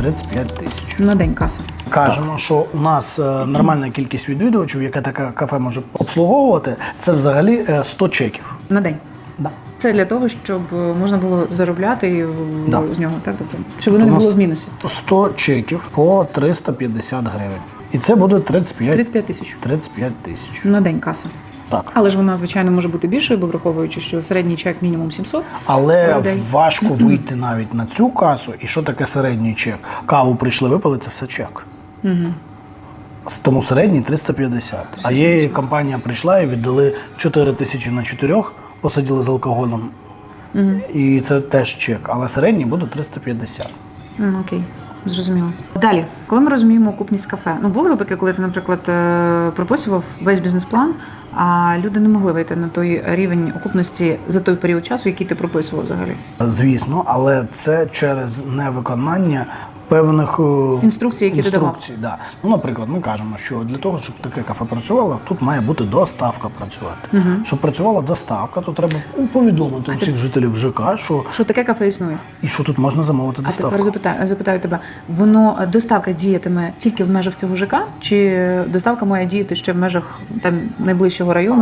35 тисяч. На день каса. Кажемо, що у нас е, нормальна кількість відвідувачів, яке таке кафе може обслуговувати, це взагалі е, 100 чеків. На день. Да. Це для того, щоб е, можна було заробляти е, Да. з нього, так? Тобто, щоб воно не було в мінусі. 100 чеків по 350 гривень. І це буде 35 35 тисяч 35 тисяч. на день каса. Так. Але ж вона, звичайно, може бути більшою, бо враховуючи, що середній чек мінімум 700. Але Людей. важко вийти навіть на цю касу. І що таке середній чек? Каву прийшли, випили, це все чек. Угу. Тому середній 350. А є компанія прийшла і віддали 4 тисячі на 4, посиділи з алкоголем. І це теж чек. Але середній буде 350. Окей, зрозуміло. Далі, коли ми розуміємо окупність кафе, ну були випадки, коли ти, наприклад, е, прописував весь бізнес-план, а люди не могли вийти на той рівень окупності за той період часу, який ти прописував взагалі. Звісно, але це через невиконання певних е, Інструкцій, які ти давав. інструкцій, Да. Ну, наприклад, ми кажемо, що для того, щоб таке кафе працювало, тут має бути доставка працювати. Щоб працювала доставка, то треба повідомити усіх жителів ЖК, що Що таке кафе існує? і що тут можна замовити А доставку. тепер запитаю, запитаю тебе: воно е, доставка діятиме тільки в межах цього ЖК, чи доставка має діяти ще в межах там найближчого району?